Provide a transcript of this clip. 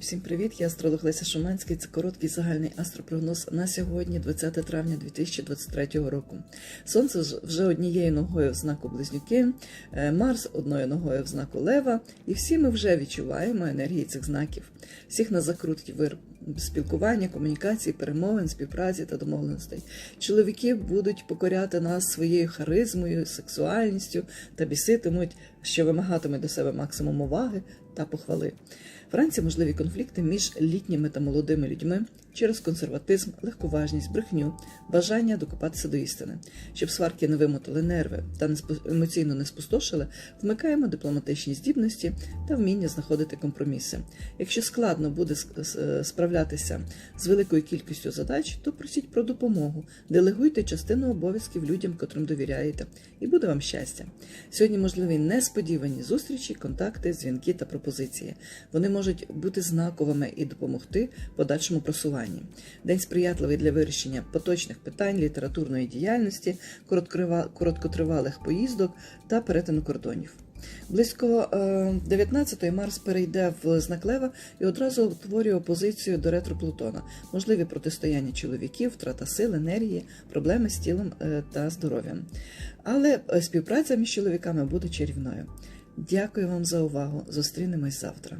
Всім привіт! Я астролог Леся Шуманський. Це короткий загальний астропрогноз на сьогодні, 20 травня 2023 року. Сонце вже однією ногою в знаку Близнюки, е, Марс одною ногою в знаку Лева, і всі ми вже відчуваємо енергії цих знаків. Всіх нас закрутить вир спілкування, комунікації, перемовин, співпраці та домовленостей. Чоловіки будуть покоряти нас своєю харизмою, сексуальністю та біситимуть, що вимагатиме до себе максимум уваги та похвали. Вранці можливі конфлікти між літніми та молодими людьми через консерватизм, легковажність, брехню, бажання докопатися до істини. Щоб сварки не вимотали нерви та емоційно не спустошили, вмикаємо дипломатичні здібності та вміння знаходити компроміси. Якщо складно буде е, справлятися з великою кількістю задач, то просіть про допомогу, делегуйте частину обов'язків людям, котрим довіряєте, і буде вам щастя. Сьогодні можливі несподівані зустрічі, контакти, дзвінки та пропозиції. Вони можуть бути знаковими і допомогти подальшому просуванні. День сприятливий для вирішення поточних питань, літературної діяльності, короткотривалих поїздок та перетину кордонів. Близько е, 19-ї Марс перейде в знак Лева і одразу утворює опозицію до ретро Плутона, можливі протистояння чоловіків, втрата сил, енергії, проблеми з тілом е, та здоров'ям. Але е, співпраця між чоловіками буде чарівною. Дякую вам за увагу. Зустрінемось завтра.